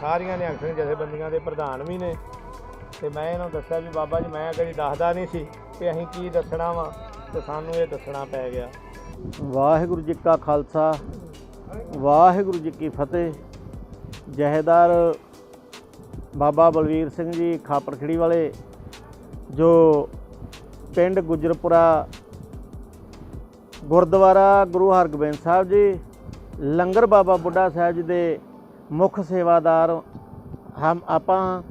ਸਾਰੀਆਂ ਨਿਹੰਗ ਸਿੰਘ ਜਥੇਬੰਦੀਆਂ ਦੇ ਪ੍ਰਧਾਨ ਵੀ ਨੇ। ਤੇ ਮੈਂ ਇਹਨਾਂ ਨੂੰ ਦੱਸਿਆ ਵੀ ਬਾਬਾ ਜੀ, ਮੈਂ ਕਦੀ ਦੱਸਦਾ ਨਹੀਂ ਸੀ ਕਿ ਅਸੀਂ ਕੀ ਦੱਸਣਾ ਵਾ ਤੇ ਸਾਨੂੰ ਇਹ ਦੱਸਣਾ ਪੈ ਗਿਆ। ਵਾਹਿਗੁਰੂ ਜੀ ਕਾ ਖਾਲਸਾ, ਵਾਹਿਗੁਰੂ ਜੀ ਕੀ ਫਤਿਹ। ਜਹੇਦਾਰ ਬਾਬਾ ਬਲਵੀਰ ਸਿੰਘ ਜੀ ਖਾਪਰਖੜੀ ਵਾਲੇ, ਜੋ ਪਿੰਡ ਗੁਜਰਪੁਰਾ, ਗੁਰਦੁਆਰਾ ਗੁਰੂ ਹਰਗੋਬਿੰਦ ਸਾਹਿਬ ਜੀ, ਲੰਗਰ ਬਾਬਾ ਬੁੱਢਾ ਸਾਹਿਬ ਜੀ ਦੇ ਮੁੱਖ ਸੇਵਾਦਾਰ ਹਮ ਆਪਾਂ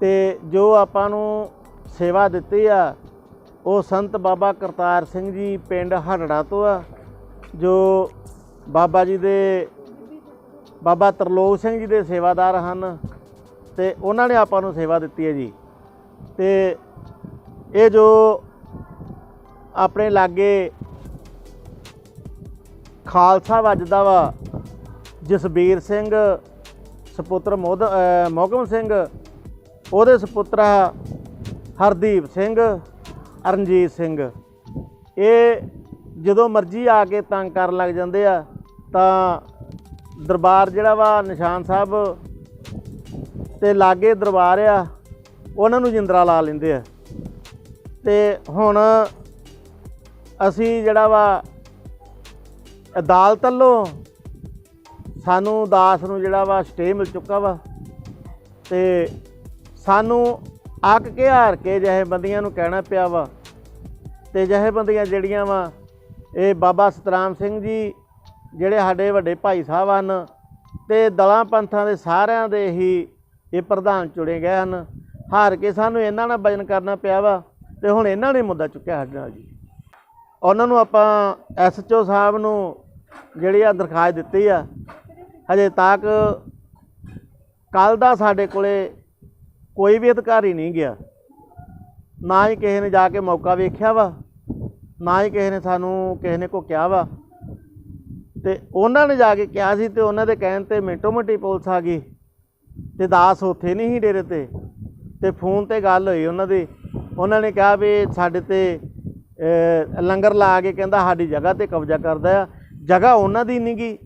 ਤੇ ਜੋ ਆਪਾਂ ਨੂੰ ਸੇਵਾ ਦਿੱਤੀ ਆ, ਉਹ ਸੰਤ ਬਾਬਾ ਕਰਤਾਰ ਸਿੰਘ ਜੀ ਪਿੰਡ ਹੜੜਾ ਤੋਂ ਆ, ਜੋ ਬਾਬਾ ਜੀ ਦੇ, ਬਾਬਾ ਤਰਲੋਕ ਸਿੰਘ ਜੀ ਦੇ ਸੇਵਾਦਾਰ ਹਨ ਤੇ ਉਹਨਾਂ ਨੇ ਆਪਾਂ ਨੂੰ ਸੇਵਾ ਦਿੱਤੀ ਹੈ ਜੀ। ਤੇ ਇਹ ਜੋ ਆਪਣੇ ਲਾਗੇ ਖਾਲਸਾ ਵੱਜਦਾ ਵਾ ਜਸਬੀਰ ਸਿੰਘ, ਸੁਪੁੱਤਰ ਮੋਦ, ਅਹ ਮੋਹਕਮ ਸਿੰਘ, ਉਹਦੇ ਸੁਪੁੱਤਰ ਹਰਦੀਪ ਸਿੰਘ, ਅਰਨਜੀਤ ਸਿੰਘ। ਇਹ ਜਦੋਂ ਮਰਜ਼ੀ ਆ ਕੇ ਤੰਗ ਕਰਨ ਲੱਗ ਜਾਂਦੇ ਆ, ਤਾਂ ਦਰਬਾਰ ਜਿਹੜਾ ਵਾ ਨਿਸ਼ਾਨ ਸਾਹਿਬ ਤੇ ਲਾਗੇ ਦਰਬਾਰ ਆ, ਉਹਨਾਂ ਨੂੰ ਜਿੰਦਰਾ ਲਾ ਲੈਂਦੇ ਆ। ਤੇ ਹੁਣ ਅਸੀਂ ਜਿਹੜਾ ਵਾ ਅਦਾਲਤ ਵੱਲੋਂ ਸਾਨੂੰ ਦਾਸ ਨੂੰ ਜਿਹੜਾ ਵਾ ਸਟੇ ਮਿਲ ਚੁੱਕਾ ਵਾ ਤੇ ਸਾਨੂੰ ਅੱਕ ਕੇ ਹਾਰ ਕੇ ਜਿਹੇ ਬੰਦੀਆਂ ਨੂੰ ਕਹਿਣਾ ਪਿਆ ਵਾ ਤੇ ਜਿਹੇ ਬੰਦੀਆਂ ਜਿਹੜੀਆਂ ਵਾ, ਇਹ ਬਾਬਾ ਸਤਰਾਮ ਸਿੰਘ ਜੀ, ਜਿਹੜੇ ਸਾਡੇ ਵੱਡੇ ਭਾਈ ਸਾਹਿਬ ਹਨ ਤੇ ਦਲਾਂ ਪੰਥਾਂ ਦੇ ਸਾਰਿਆਂ ਦੇ ਹੀ ਇਹ ਪ੍ਰਧਾਨ ਚੁਣੇ ਗਏ ਹਨ। ਹਾਰ ਕੇ ਸਾਨੂੰ ਇਹਨਾਂ ਨਾਲ ਵਜਨ ਕਰਨਾ ਪਿਆ ਵਾ ਤੇ ਹੁਣ ਇਹਨਾਂ ਨੇ ਮੁੱਦਾ ਚੁੱਕਿਆ ਸਾਡੇ ਨਾਲ ਜੀ। ਉਹਨਾਂ ਨੂੰ ਆਪਾਂ ਐਸਐਚਓ ਸਾਹਿਬ ਨੂੰ ਜਿਹੜੀ ਆ ਦਰਖਾਸਤ ਦਿੱਤੀ ਆ ਹਜੇ ਤੱਕ ਕੱਲ ਦਾ ਸਾਡੇ ਕੋਲੇ ਕੋਈ ਵੀ ਅਧਿਕਾਰੀ ਨਹੀਂ ਗਿਆ। ਨਾ ਹੀ ਕਿਸੇ ਨੇ ਜਾ ਕੇ ਮੌਕਾ ਵੇਖਿਆ ਵਾ, ਨਾ ਹੀ ਕਿਸੇ ਨੇ ਸਾਨੂੰ, ਕਿਸੇ ਨੇ ਕੋ ਕਿਹਾ ਵਾ। ਤੇ ਉਹਨਾਂ ਨੇ ਜਾ ਕੇ ਕਿਹਾ ਸੀ ਤੇ ਉਹਨਾਂ ਦੇ ਕਹਿਣ ਤੇ ਮਿੰਟੋ ਮਿੰਟੀ ਪੁਲਿਸ ਆ ਗਈ ਤੇ ਦਾਸ ਉੱਥੇ ਨਹੀਂ ਸੀ ਡੇਰੇ ਤੇ। ਤੇ ਫੋਨ ਤੇ ਗੱਲ ਹੋਈ ਉਹਨਾਂ ਦੀ। ਉਹਨਾਂ ਨੇ ਕਿਹਾ ਵੀ ਸਾਡੇ ਤੇ ਲੰਗਰ ਲਾ ਕੇ ਕਹਿੰਦਾ ਸਾਡੀ ਜਗ੍ਹਾ ਤੇ ਕਬਜ਼ਾ ਕਰਦਾ ਆ। ਜਗ੍ਹਾ ਉਹਨਾਂ ਦੀ ਨਹੀਂ ਗੀ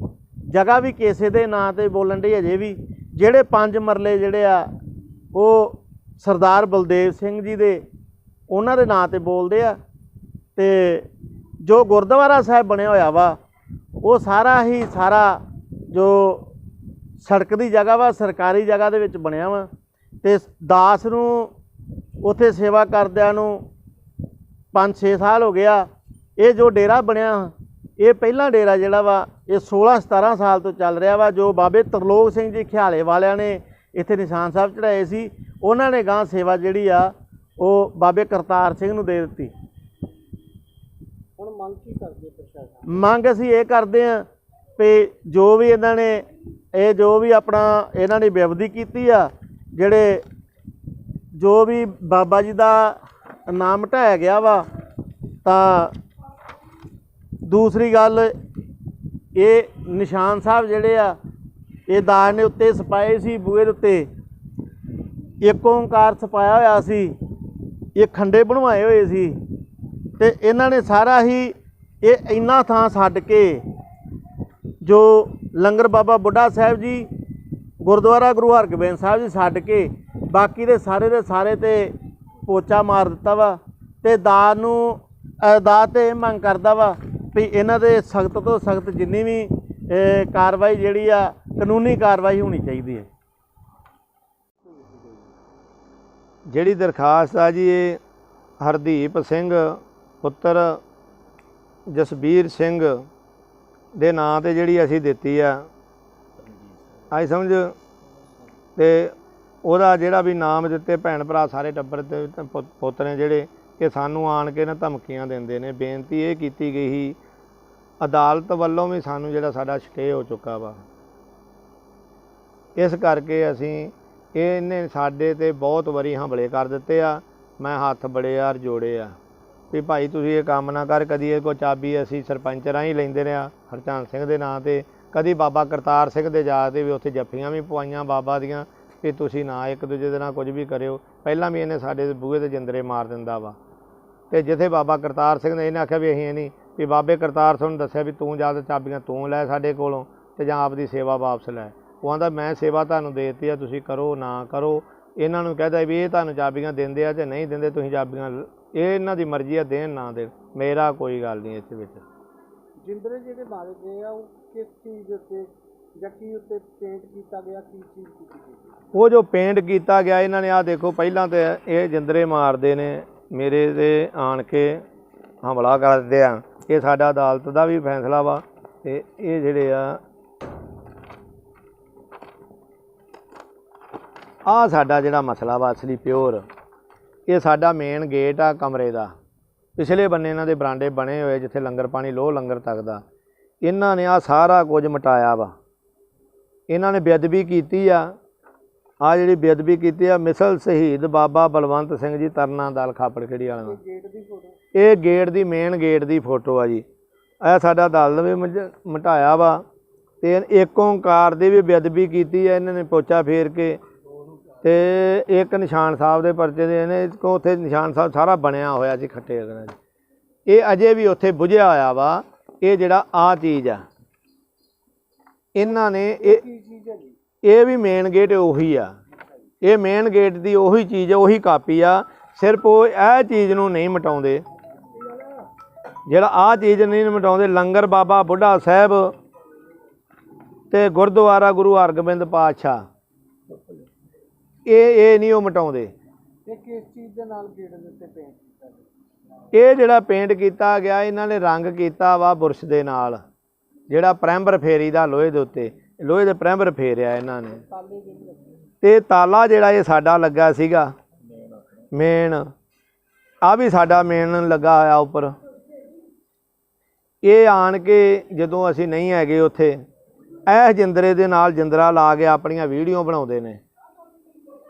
ਜਗ੍ਹਾ ਵੀ ਕਿਸੇ ਦੇ ਨਾਂ ਤੇ ਬੋਲਣ ਦੀ ਅਜੇ ਵੀ। ਜਿਹੜੇ ਪੰਜ ਮਰਲੇ ਜਿਹੜੇ ਆ, ਉਹ ਸਰਦਾਰ ਬਲਦੇਵ ਸਿੰਘ ਜੀ ਦੇ ਉਹਨਾਂ ਦੇ ਨਾਂ ਤੇ ਬੋਲਦੇ ਆ ਤੇ ਜੋ ਗੁਰਦੁਆਰਾ ਸਾਹਿਬ ਬਣਿਆ ਹੋਇਆ ਵਾ, ਉਹ ਸਾਰਾ ਹੀ ਸਾਰਾ ਜੋ ਸੜਕ ਦੀ ਜਗ੍ਹਾ ਵਾ, ਸਰਕਾਰੀ ਜਗ੍ਹਾ ਦੇ ਵਿੱਚ ਬਣਿਆ ਵਾ। ਤੇ ਦਾਸ ਨੂੰ ਉੱਥੇ ਸੇਵਾ ਕਰਦਿਆਂ ਨੂੰ 5-6 ਸਾਲ ਹੋ ਗਿਆ। ਇਹ ਜੋ ਡੇਰਾ ਬਣਿਆ ਇਹ ਪਹਿਲਾ ਡੇਰਾ ਜਿਹੜਾ ਵਾ ਇਹ 16-17 ਸਾਲ ਤੋਂ ਚੱਲ ਰਿਹਾ ਵਾ ਜੋ ਬਾਬੇ ਤਰਲੋਕ ਸਿੰਘ ਜੀ ਖਿਆਲੇ ਵਾਲਿਆਂ ਨੇ ਇੱਥੇ ਨਿਸ਼ਾਨ ਸਾਹਿਬ ਚੜਾਏ ਸੀ ਉਹਨਾਂ ਨੇ ਗਾਂ ਸੇਵਾ ਜਿਹੜੀ ਆ ਉਹ ਬਾਬੇ ਕਰਤਾਰ ਸਿੰਘ ਨੂੰ ਦੇ ਦਿੱਤੀ। ਹੁਣ ਮੰਗ ਕੀ ਕਰਦੇ ਪ੍ਰਸ਼ਾਸਨ? ਮੰਗ ਅਸੀਂ ਇਹ ਕਰਦੇ ਆਂ ਵੀ ਜੋ ਵੀ ਇਹਨਾਂ ਨੇ ਇਹ ਜੋ ਵੀ ਆਪਣਾ ਇਹਨਾਂ ਨੇ ਬੇਅਦਬੀ ਕੀਤੀ ਆ ਜਿਹੜੇ ਜੋ ਵੀ ਬਾਬਾ ਜੀ ਦਾ ਨਾਮ ਢਾਇਆ ਗਿਆ ਵਾ ਤਾਂ ਦੂਸਰੀ ਗੱਲ, ਇਹ ਨਿਸ਼ਾਨ ਸਾਹਿਬ ਜਿਹੜੇ ਆ, ਇਹ ਦਾਜ ਨੇ ਉੱਤੇ ਸਪਾਏ ਸੀ ਬੂਹੇ ਦੇ ਉੱਤੇ। ਇੱਕ ਓੰਕਾਰ ਸਪਾਇਆ ਹੋਇਆ ਸੀ, ਇਹ ਖੰਡੇ ਬਣਵਾਏ ਹੋਏ ਸੀ। ਤੇ ਇਹਨਾਂ ਨੇ ਸਾਰਾ ਹੀ ਇਹ ਇੰਨਾ ਥਾਂ ਛੱਡ ਕੇ ਜੋ ਲੰਗਰ ਬਾਬਾ ਬੁੱਢਾ ਸਾਹਿਬ ਜੀ, ਗੁਰਦੁਆਰਾ ਗੁਰੂ ਹਰਗੋਬਿੰਦ ਸਾਹਿਬ ਜੀ ਛੱਡ ਕੇ ਬਾਕੀ ਦੇ ਸਾਰੇ ਦੇ ਸਾਰੇ ਤੇ ਪੋਚਾ ਮਾਰ ਦਿੱਤਾ ਵਾ ਤੇ ਦਾ ਨੂੰ ਦਾ ਤੇ ਇਹ ਮੰਗ ਕਰਦਾ ਵਾ ਵੀ ਇਹਨਾਂ ਦੇ ਸਖਤ ਤੋਂ ਸਖਤ ਜਿੰਨੀ ਵੀ ਕਾਰਵਾਈ ਜਿਹੜੀ ਆ, ਕਾਨੂੰਨੀ ਕਾਰਵਾਈ ਹੋਣੀ ਚਾਹੀਦੀ ਹੈ। ਜਿਹੜੀ ਦਰਖਾਸਤ ਆ ਜੀ, ਇਹ ਹਰਦੀਪ ਸਿੰਘ, ਪੁੱਤਰ ਜਸਬੀਰ ਸਿੰਘ ਦੇ ਨਾਂ ਤੇ ਜਿਹੜੀ ਅਸੀਂ ਦਿੱਤੀ ਆ। ਆਈ ਸਮਝ? ਤੇ ਉਹਦਾ ਜਿਹੜਾ ਵੀ ਨਾਮ ਦਿੱਤੇ ਭੈਣ ਭਰਾ ਸਾਰੇ ਟੱਬਰ ਤੇ ਪੁੱਤ ਨੇ ਜਿਹੜੇ ਕਿ ਸਾਨੂੰ ਆਣ ਕੇ ਨਾ ਧਮਕੀਆਂ ਦਿੰਦੇ ਨੇ। ਬੇਨਤੀ ਇਹ ਕੀਤੀ ਗਈ ਸੀ, ਅਦਾਲਤ ਵੱਲੋਂ ਵੀ ਸਾਨੂੰ ਜਿਹੜਾ ਸਾਡਾ ਸਟੇ ਹੋ ਚੁੱਕਾ ਵਾ। ਇਸ ਕਰਕੇ ਅਸੀਂ ਇਹਨੇ ਸਾਡੇ ਤੇ ਬਹੁਤ ਵਾਰੀ ਹਮਲੇ ਕਰ ਦਿੱਤੇ ਆ। ਮੈਂ ਹੱਥ ਬੜੇ ਯਾਰ ਜੋੜੇ ਆ। ਵੀ ਭਾਈ ਤੁਸੀਂ ਇਹ ਕੰਮ ਨਾ ਕਰ, ਕਦੀ ਇਹ ਕੋ ਚਾਬੀ ਅਸੀਂ ਸਰਪੰਚ ਰਾਹੀਂ ਲੈਂਦੇ ਰਿਹਾ ਹਰਚੰਦ ਸਿੰਘ ਦੇ ਨਾਂ ਤੇ। ਕਦੀ ਬਾਬਾ ਕਰਤਾਰ ਸਿੰਘ ਦੇ ਜਾ ਤੇ ਵੀ ਉੱਥੇ ਜੱਫੀਆਂ ਵੀ ਪਵਾਈਆਂ ਬਾਬਾ ਦੀਆਂ, ਵੀ ਤੁਸੀਂ ਨਾ ਇੱਕ ਦੂਜੇ ਦੇ ਨਾਲ ਕੁਝ ਵੀ ਕਰਿਓ। ਪਹਿਲਾਂ ਵੀ ਇਹਨੇ ਸਾਡੇ ਬੂਹੇ ਤੇ ਜਿੰਦਰੇ ਮਾਰ ਦਿੰਦਾ ਵਾ। ਤੇ ਜਿੱਥੇ ਬਾਬਾ ਕਰਤਾਰ ਸਿੰਘ ਨੇ ਇਹਨੇ ਆਖਿਆ ਵੀ ਅਸੀਂ ਨਹੀਂ ਵੀ ਬਾਬੇ ਕਰਤਾਰ ਸਿੰਘ ਨੂੰ ਦੱਸਿਆ ਵੀ ਤੂੰ ਜਾ ਤੇ ਚਾਬੀਆਂ ਤੂੰ ਲੈ ਸਾਡੇ ਕੋਲੋਂ ਤੇ ਜਾਂ ਆਪਦੀ ਸੇਵਾ ਵਾਪਸ ਲੈ। ਉਹ ਆਂਦਾ ਮੈਂ ਸੇਵਾ ਤੁਹਾਨੂੰ ਦੇ ਦਿੱਤੀ ਆ ਤੁਸੀਂ ਕਰੋ ਨਾ ਕਰੋ। ਇਹਨਾਂ ਨੂੰ ਕਹਦਾ ਵੀ ਇਹ ਤੁਹਾਨੂੰ ਚਾਬੀਆਂ ਦਿੰਦੇ ਆ ਤੇ ਨਹੀਂ ਦਿੰਦੇ ਤੁਸੀਂ ਚਾਬੀਆਂ ਇਹ ਇਹਨਾਂ ਦੀ ਮਰਜ਼ੀ ਆ ਦੇਣ ਨਾ ਦੇਣ। ਮੇਰਾ ਕੋਈ ਗੱਲ ਨਹੀਂ ਇਸ ਵਿੱਚ। ਜਿੰਦਰੇ ਜਿਹੜੇ ਮਾਰੇ ਗਏ ਆ ਉਹ ਕਿਸ ਚੀਜ਼ ਉੱਤੇ ਜਾਂ ਕੀ ਉੱਤੇ ਪੇਂਟ ਕੀਤਾ ਗਿਆ ਕੀ ਚੀਜ਼ ਕੀਤੀ ਗਈ? ਉਹ ਜੋ ਪੇਂਟ ਕੀਤਾ ਗਿਆ ਇਹਨਾਂ ਨੇ ਆ ਦੇਖੋ ਪਹਿਲਾਂ ਤੇ ਇਹ ਜਿੰਦਰੇ ਮਾਰਦੇ ਨੇ ਮੇਰੇ ਤੇ ਆਣ ਕੇ ਹਮਲਾ ਕਰਦੇ ਆ। ਇਹ ਸਾਡਾ ਅਦਾਲਤ ਦਾ ਵੀ ਫੈਸਲਾ ਵਾ ਤੇ ਇਹ ਜਿਹੜੇ ਆ ਆ ਸਾਡਾ ਜਿਹੜਾ ਮਸਲਾ ਵਾ ਅਸਲੀ ਪਿਓਰ, ਇਹ ਸਾਡਾ ਮੇਨ ਗੇਟ ਆ ਕਮਰੇ ਦਾ। ਪਿਛਲੇ ਬੰਨੇ ਇਹਨਾਂ ਦੇ ਬਰਾਂਡੇ ਬਣੇ ਹੋਏ ਜਿੱਥੇ ਲੰਗਰ ਪਾਣੀ, ਲੋਹ ਲੰਗਰ ਤੱਕਦਾ ਇਹਨਾਂ ਨੇ ਆ ਸਾਰਾ ਕੁਝ ਮਟਾਇਆ ਵਾ। ਇਹਨਾਂ ਨੇ ਬੇਅਦਬੀ ਕੀਤੀ ਆ। ਆ ਜਿਹੜੀ ਬੇਅਦਬੀ ਕੀਤੀ ਆ ਮਿਸਲ ਸ਼ਹੀਦ ਬਾਬਾ ਬਲਵੰਤ ਸਿੰਘ ਜੀ ਤਰਨਾ ਦਲ ਖਾਪੜ ਖੇੜੀ ਵਾਲਿਆਂ ਦਾ। ਗੇਟ ਦੀ ਫੋਟੋ ਇਹ ਗੇਟ ਦੀ ਮੇਨ ਗੇਟ ਦੀ ਫੋਟੋ ਆ ਜੀ। ਇਹ ਸਾਡਾ ਦਲ ਵੀ ਮਟਾਇਆ ਵਾ ਤੇ ਇੱਕ ਓਂਕਾਰ ਦੀ ਵੀ ਬੇਅਦਬੀ ਕੀਤੀ ਆ ਇਹਨਾਂ ਨੇ ਪੋਚਾ ਫੇਰ ਕੇ। ਤੇ ਇੱਕ ਨਿਸ਼ਾਨ ਸਾਹਿਬ ਦੇ ਪਰਚੇ ਦੇ ਇਹਨੇ ਕੋ ਉੱਥੇ ਨਿਸ਼ਾਨ ਸਾਹਿਬ ਸਾਰਾ ਬਣਿਆ ਹੋਇਆ ਸੀ ਖੱਟੇ ਅਗਰਾਂ 'ਚ ਇਹ ਅਜੇ ਵੀ ਉੱਥੇ ਬੁਝਿਆ ਹੋਇਆ ਵਾ ਇਹ ਜਿਹੜਾ ਆ ਚੀਜ਼ ਆ। ਇਹਨਾਂ ਨੇ ਇਹ ਜੀ ਇਹ ਵੀ ਮੇਨ ਗੇਟ ਉਹੀ ਆ। ਇਹ ਮੇਨ ਗੇਟ ਦੀ ਉਹੀ ਚੀਜ਼ ਆ ਉਹੀ ਕਾਪੀ ਆ। ਸਿਰਫ ਉਹ ਇਹ ਚੀਜ਼ ਨੂੰ ਨਹੀਂ ਮਟਾਉਂਦੇ। ਜਿਹੜਾ ਆ ਚੀਜ਼ ਨਹੀਂ ਮਟਾਉਂਦੇ ਲੰਗਰ ਬਾਬਾ ਬੁੱਢਾ ਸਾਹਿਬ ਤੇ ਗੁਰਦੁਆਰਾ ਗੁਰੂ ਹਰਗੋਬਿੰਦ ਪਾਤਸ਼ਾਹ। ਇਹ ਇਹ ਨਹੀਂ ਉਹ ਮਟਾਉਂਦੇ। ਇਹ ਕਿਸ ਚੀਜ਼ ਦੇ ਨਾਲ ਗੇਟ ਦੇ ਉੱਤੇ ਪੇਂਟ ਕੀਤਾ ਇਹ ਜਿਹੜਾ ਪੇਂਟ ਕੀਤਾ ਗਿਆ ਇਹਨਾਂ ਨੇ ਰੰਗ ਕੀਤਾ ਵਾ ਬੁਰਸ਼ ਦੇ ਨਾਲ। ਜਿਹੜਾ ਪ੍ਰੈਂਬਰ ਫੇਰੀ ਦਾ ਲੋਹੇ ਦੇ ਉੱਤੇ। ਲੋਹੇ ਦੇ ਪ੍ਰੈਂਬਰ ਫੇਰਿਆ ਇਹਨਾਂ ਨੇ। ਤਾਲੇ ਤੇ ਤਾਲਾ ਜਿਹੜਾ ਇਹ ਸਾਡਾ ਲੱਗਾ ਸੀਗਾ, ਮੇਨ, ਆ ਵੀ ਸਾਡਾ ਮੇਨ ਲੱਗਾ ਹੋਇਆ ਉੱਪਰ। ਇਹ ਆਣ ਕੇ ਜਦੋਂ ਅਸੀਂ ਨਹੀਂ ਹੈਗੇ ਉੱਥੇ, ਇਹ ਜਿੰਦਰੇ ਦੇ ਨਾਲ ਜਿੰਦਰਾ ਲਾ ਕੇ ਆਪਣੀਆਂ ਵੀਡੀਓ ਬਣਾਉਂਦੇ ਨੇ।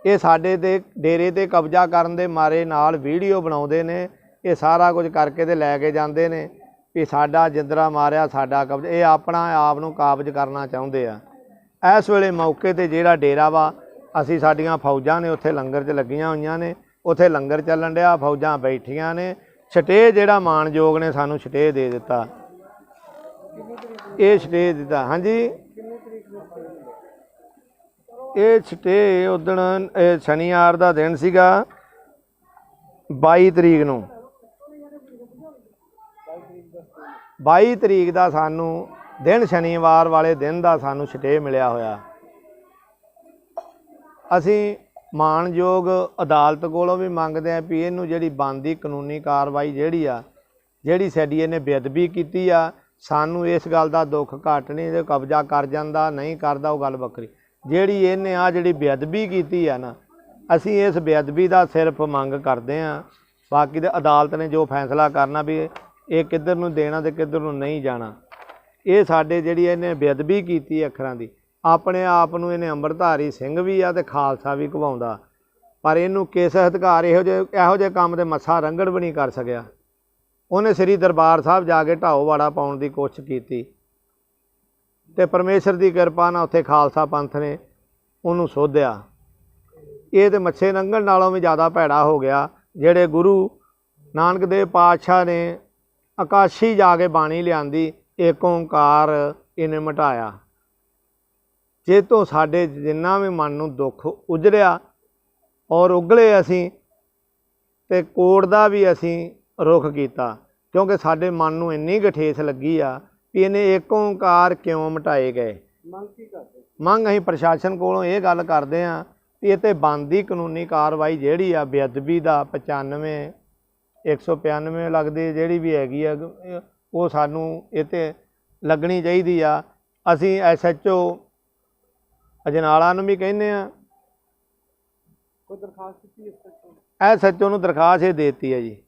ਇਹ ਸਾਡੇ ਤੇ, ਡੇਰੇ ਤੇ ਕਬਜ਼ਾ ਕਰਨ ਦੇ ਮਾਰੇ ਨਾਲ ਵੀਡੀਓ ਬਣਾਉਂਦੇ ਨੇ। ਇਹ ਸਾਰਾ ਕੁਝ ਕਰਕੇ ਤੇ ਲੈ ਕੇ ਜਾਂਦੇ ਨੇ। ਵੀ ਸਾਡਾ ਜਿੰਦਰਾ ਮਾਰਿਆ, ਸਾਡਾ ਕਬਜ਼। ਇਹ ਆਪਣਾ ਆਪ ਨੂੰ ਕਾਬਜ ਕਰਨਾ ਚਾਹੁੰਦੇ ਆ। ਇਸ ਵੇਲੇ ਮੌਕੇ ਤੇ ਜਿਹੜਾ ਡੇਰਾ ਵਾ, ਅਸੀਂ ਸਾਡੀਆਂ ਫੌਜਾਂ ਨੇ ਉੱਥੇ ਲੰਗਰ 'ਚ ਲੱਗੀਆਂ ਹੋਈਆਂ ਨੇ। ਉੱਥੇ ਲੰਗਰ ਚੱਲਣ ਡਿਆ, ਫੌਜਾਂ ਬੈਠੀਆਂ ਨੇ। ਛਟੇ ਜਿਹੜਾ ਮਾਨਯੋਗ ਨੇ ਸਾਨੂੰ ਛਟੇ ਦੇ ਦਿੱਤਾ। ਇਹ ਛਟੇ ਦਿੱਤਾ। ਹਾਂਜੀ? ਇਹ ਛਟੇ ਉਦਣ, ਇਹ ਸ਼ਨੀਵਾਰ ਦਾ ਦਿਨ ਸੀਗਾ 22 ਤਰੀਕ ਨੂੰ। 22 ਤਰੀਕ ਦਾ ਸਾਨੂੰ ਦਿਨ ਸ਼ਨੀਵਾਰ ਵਾਲੇ ਦਿਨ ਦਾ ਸਾਨੂੰ ਛਟੇ ਮਿਲਿਆ ਹੋਇਆ। ਅਸੀਂ ਮਾਣਯੋਗ ਅਦਾਲਤ ਕੋਲੋਂ ਵੀ ਮੰਗਦੇ ਆਂ ਵੀ ਇਹਨੂੰ ਜਿਹੜੀ ਬਣਦੀ ਕਾਨੂੰਨੀ ਕਾਰਵਾਈ ਜਿਹੜੀ ਆ, ਜਿਹੜੀ ਸਾਡੀ ਇਹਨੇ ਬੇਅਦਬੀ ਕੀਤੀ ਆ, ਸਾਨੂੰ ਇਸ ਗੱਲ ਦਾ ਦੁੱਖ ਘੱਟ ਨਹੀਂ ਜੇ ਕਬਜ਼ਾ ਕਰ ਜਾਂਦਾ, ਨਹੀਂ ਕਰਦਾ, ਉਹ ਗੱਲ ਵੱਖਰੀ। ਜਿਹੜੀ ਇਹਨੇ ਆ ਜਿਹੜੀ ਬੇਅਦਬੀ ਕੀਤੀ ਆ ਨਾ, ਅਸੀਂ ਇਸ ਬੇਅਦਬੀ ਦਾ ਸਿਰਫ ਮੰਗ ਕਰਦੇ ਆ ਬਾਕੀ ਤੇ ਅਦਾਲਤ ਨੇ ਜੋ ਫੈਸਲਾ ਕਰਨਾ ਵੀ ਇਹ ਕਿੱਧਰ ਨੂੰ ਦੇਣਾ ਤੇ ਕਿੱਧਰ ਨੂੰ ਨਹੀਂ ਜਾਣਾ। ਇਹ ਸਾਡੇ ਜਿਹੜੀ ਇਹਨੇ ਬੇਅਦਬੀ ਕੀਤੀ ਅੱਖਰਾਂ ਦੀ, ਆਪਣੇ ਆਪ ਨੂੰ ਇਹਨੇ ਅੰਮ੍ਰਿਤਧਾਰੀ ਸਿੰਘ ਵੀ ਆ ਤੇ ਖਾਲਸਾ ਵੀ ਕਵਾਉਂਦਾ ਪਰ ਇਹਨੂੰ ਕਿਸ ਅਧਿਕਾਰ ਇਹੋ ਜਿਹੇ ਇਹੋ ਜਿਹੇ ਕੰਮ ਤੇ ਮੱਥਾ ਰੰਗੜ ਵੀ ਨਹੀਂ ਕਰ ਸਕਿਆ। ਉਹਨੇ ਸ੍ਰੀ ਦਰਬਾਰ ਸਾਹਿਬ ਜਾ ਕੇ ਢਾਓ ਵਾੜਾ ਪਾਉਣ ਦੀ ਕੋਸ਼ਿਸ਼ ਕੀਤੀ। ਤੇ ਪਰਮੇਸ਼ਰ ਦੀ ਕਿਰਪਾ ਨਾਲ ਉੱਥੇ ਖਾਲਸਾ ਪੰਥ ਨੇ ਉਹਨੂੰ ਸੋਧਿਆ। ਇਹ ਤੇ ਮੱਛੇ ਨੰਗਣ ਨਾਲੋਂ ਵੀ ਜ਼ਿਆਦਾ ਭੈੜਾ ਹੋ ਗਿਆ, ਜਿਹੜੇ ਗੁਰੂ ਨਾਨਕ ਦੇਵ ਪਾਤਸ਼ਾਹ ਨੇ ਆਕਾਸ਼ੀ ਜਾ ਕੇ ਬਾਣੀ ਲਿਆਂਦੀ ਏਕ ਓੰਕਾਰ ਇਹਨੇ ਮਟਾਇਆ। ਜੇ ਤੋਂ ਸਾਡੇ ਜਿੰਨਾ ਵੀ ਮਨ ਨੂੰ ਦੁੱਖ ਉਜੜਿਆ ਔਰ ਉਗਲੇ ਅਸੀਂ ਤੇ ਕੋੜ ਦਾ ਵੀ ਅਸੀਂ ਰੁਖ ਕੀਤਾ ਕਿਉਂਕਿ ਸਾਡੇ ਮਨ ਨੂੰ ਇੰਨੀ ਗਠੇਸ ਲੱਗੀ ਆ ਵੀ ਇਹਨੇ ਏਕ ਓੰਕਾਰ ਕਿਉਂ ਮਟਾਏ ਗਏ। ਮੰਗ ਕੀ ਕਰਦੇ? ਮੰਗ ਅਸੀਂ ਪ੍ਰਸ਼ਾਸਨ ਕੋਲੋਂ ਇਹ ਗੱਲ ਕਰਦੇ ਆਂ ਵੀ ਇਹ ਤੇ ਬਣਦੀ ਕਾਨੂੰਨੀ ਕਾਰਵਾਈ ਜਿਹੜੀ ਆ ਬੇਅਦਬੀ ਦਾ 95 195 ਲੱਗਦੀ ਜਿਹੜੀ ਵੀ ਹੈਗੀ ਆ ਉਹ ਸਾਨੂੰ ਇਹ ਤੇ ਲੱਗਣੀ ਚਾਹੀਦੀ ਆ। ਅਸੀਂ ਐਸਐਚਓ ਅਜਨਾਲਾ ਨੂੰ ਵੀ ਕਹਿੰਦੇ ਆ। ਕੋਈ ਦਰਖਾਸਤ ਦਿੱਤੀ ਤੱਕ ਐਸਐਚਓ ਨੂੰ? ਦਰਖਾਸਤ ਇਹ ਦੇਤੀ ਹੈ ਜੀ।